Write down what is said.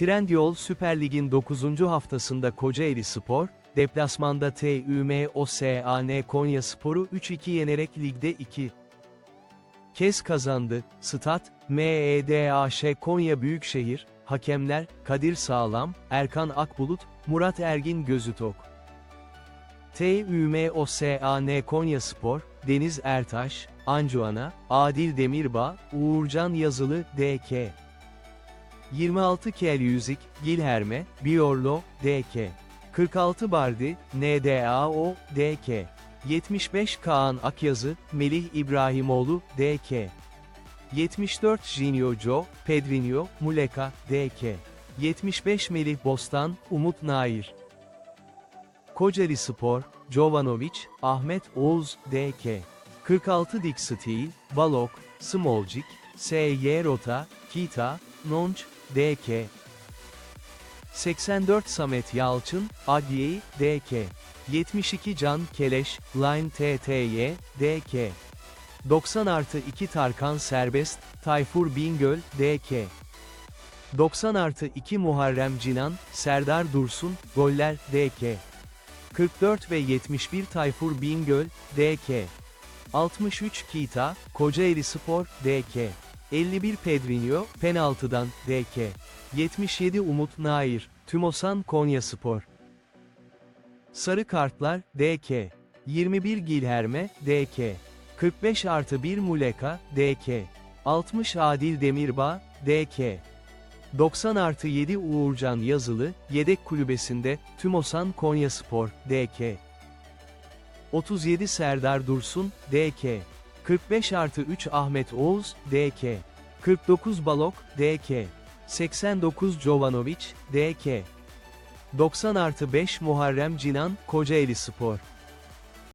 Trendyol Süper Lig'in 9. haftasında Kocaeli Spor, deplasmanda TÜM OSAN Konya Spor'u 3-2 yenerek ligde 2 kez kazandı. Stat, MEDAŞ Konya Büyükşehir, hakemler, Kadir Sağlam, Erkan Akbulut, Murat Ergin Gözütok. TÜM OSAN Konya Spor, Deniz Ertaş, Ancuana, Adil Demirbağ, Uğurcan Yazılı, DK. 26 Kel Yüzik, Gilherme, Biorlo, DK. 46 Bardi, NDAO, DK. 75 Kaan Akyazı, Melih İbrahimoğlu, DK. 74 Jinyo Jo, Pedrinho, Muleka, DK. 75 Melih Bostan, Umut Nair. Kocaeli Spor, Jovanovic, Ahmet Oğuz, DK. 46 Dik Steel, Balok, Smolcik, SY Rota, Kita, Nonç, DK. 84 Samet Yalçın, Adliyeyi, DK. 72 Can Keleş, Line TTY, DK. 90 artı 2 Tarkan Serbest, Tayfur Bingöl, DK. 90 artı 2 Muharrem Cinan, Serdar Dursun, Goller, DK. 44 ve 71 Tayfur Bingöl, DK. 63 Kita, Kocaeli Spor, DK. 51 Pedrinho, penaltıdan, DK. 77 Umut Nair, Tümosan Konya Spor. Sarı kartlar, DK. 21 Gilherme, DK. 45 artı 1 Muleka, DK. 60 Adil Demirbağ, DK. 90 artı 7 Uğurcan Yazılı, yedek kulübesinde, Tümosan Konya Spor, DK. 37 Serdar Dursun, DK. 45 artı 3 Ahmet Oğuz, DK. 49 Balok, DK. 89 Jovanovic, DK. 90 artı 5 Muharrem Cinan, Kocaeli Spor.